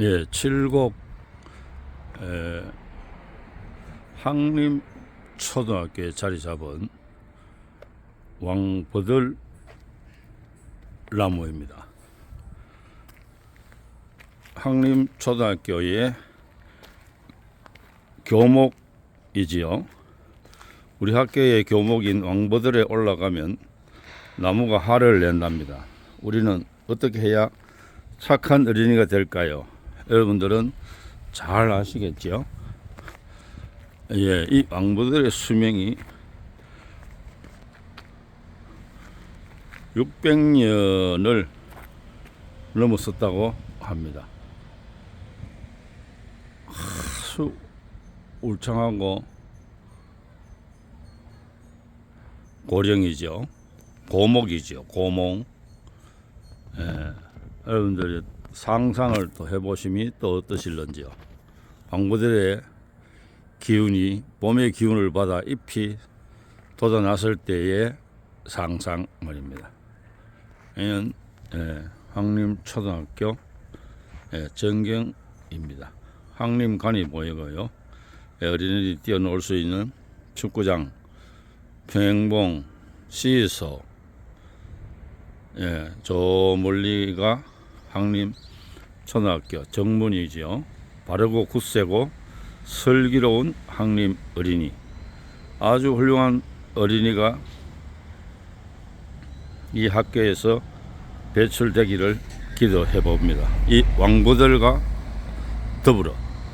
예, 칠곡 에, 항림 초등학교에 자리 잡은 왕버들 나무입니다. 항림 초등학교의 교목이지요. 우리 학교의 교목인 왕버들에 올라가면 나무가 화를 낸답니다. 우리는 어떻게 해야 착한 어린이가 될까요? 여러분들은 잘 아시겠죠? 예, 이 왕부들의 수명이 600년을 넘었었다고 합니다. 아주 울창하고 고령이죠. 고목이죠. 고목. 예, 여러분들이 상상을 또 해보심이 또 어떠실런지요. 왕부들의 기운이 봄의 기운을 받아 잎이 돋아났을 때의 상상 말입니다. 이는 예, 황림초등학교 예, 전경입니다. 황림관이 보이고요. 예, 어린이들이 뛰어놀 수 있는 축구장, 평행봉, 시소, 예, 저 멀리가 항림 초등학교 정문이지요. 바르고 굳세고 슬기로운 항림 어린이. 아주 훌륭한 어린이가 이 학교에서 배출되기를 기도해 봅니다. 이 왕부들과 더불어